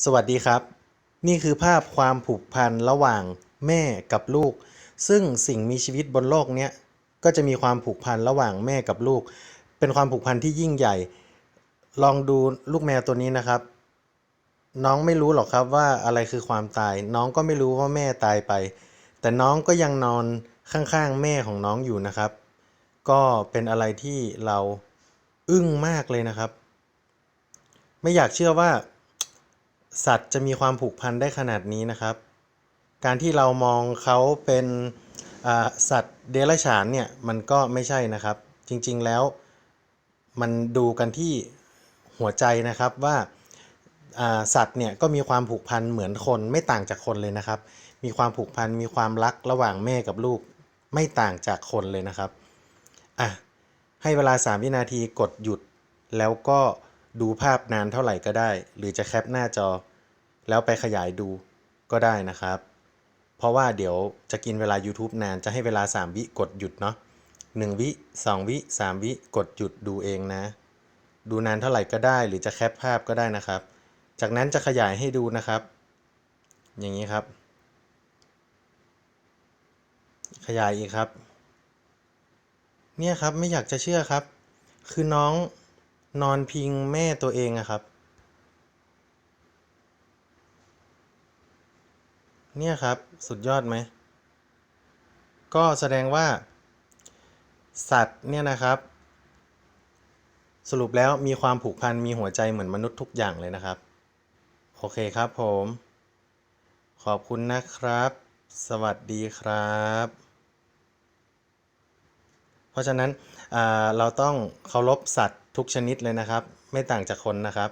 สวัสดีครับ นี่คือภาพความผูกพันระหว่างแม่กับลูก ซึ่งสิ่งมีชีวิตบนโลกเนี้ยก็จะมีความผูกพันระหว่างแม่กับลูก เป็นความผูกพันที่ยิ่งใหญ่ ลองดูลูกแมวตัวนี้นะครับ น้องไม่รู้หรอกครับว่าอะไรคือความตาย น้องก็ไม่รู้ว่าแม่ตายไป แต่น้องก็ยังนอนข้างๆ แม่ของน้องอยู่นะครับ ก็เป็นอะไรที่เราอึ้งมากเลยนะครับ ไม่อยากเชื่อว่า สัตว์จะมีความผูกพันได้ขนาดนี้นะครับ การที่เรามองเขาเป็นสัตว์เดรัจฉานเนี่ยมันก็ไม่ใช่นะครับ จริงๆแล้วมันดูกันที่หัวใจนะครับว่าอ่าสัตว์เนี่ยก็มีความผูกพันเหมือนคนไม่ต่างจากคนเลยนะครับ มีความผูกพันมีความรักระหว่างแม่กับลูกไม่ต่างจากคนเลยนะครับอะให้เวลา 3 วินาทีกดหยุดแล้วก็ ดูภาพนานเท่าไหร่ก็ได้ หรือจะแคปหน้าจอ แล้วไปขยายดูก็ได้นะครับ เพราะว่าเดี๋ยวจะกินเวลา YouTube นานจะให้เวลา 3 วิกดหยุดเนาะ1วิ 2 วิ 3 วิกดหยุดดูเองนะ ดูนานเท่าไหร่ก็ได้ หรือจะแคปภาพก็ได้นะครับ จากนั้นจะขยายให้ดูนะครับ อย่างนี้ครับ ขยายอีกครับ เนี่ยครับไม่อยากจะเชื่อครับ คือน้อง นอนพิงแม่ตัวเองอะครับ เนี่ยครับสุดยอดไหม ก็แสดงว่า สัตว์เนี่ยนะครับ สรุปแล้วมีความผูกพันมีหัวใจเหมือนมนุษย์ทุกอย่างเลยนะครับ โอเคครับผม ขอบคุณนะครับ สวัสดีครับเพราะฉะนั้นเราต้องเคารพสัตว์ ทุกชนิดเลยนะครับ ไม่ต่างจากคนนะครับ